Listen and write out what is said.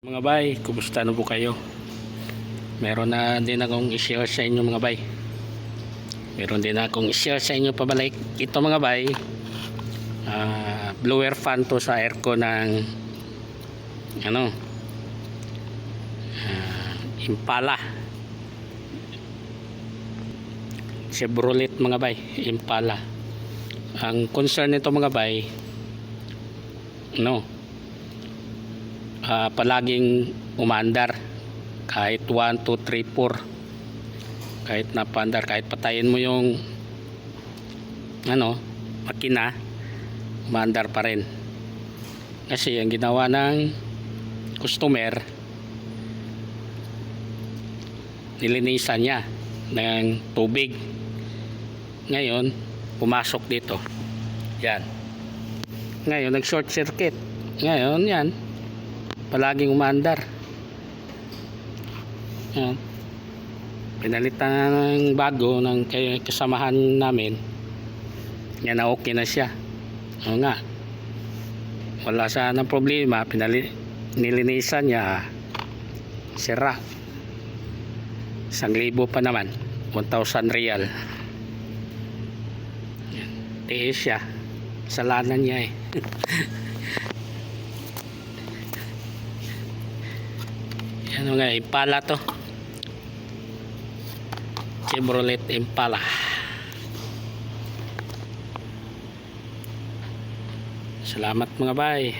Mga bay, kumusta na po kayo? Meron na din akong i-share sa inyo mga bay. Meron din akong i-share sa inyo pabalik. Ito mga bay, ah, blower fan to sa aircon ng ano, ah, Impala. Chevrolet mga bay, Impala. Ang concern nito mga bay, no, ah, palaging umandar. Kahit 1, 2, 3, 4 kahit napandar kahit patayin mo yung ano makina umandar pa rin. Kasi ang ginawa ng customer nilinisan niya ng tubig. Ngayon pumasok dito. Yan. Ngayon nag short circuit. Ngayon yan palaging umandar. Yan. Pinalitan ng bago ng kasamahan namin. Yan na okay na siya. Oo nga. Wala sana problema. Pinali nilinisan niya. Sira. Isang libo pa naman. 1,000 real. Tiis siya. Salanan niya eh. Ano nga, Impala to. Chevrolet Impala. Salamat mga bay.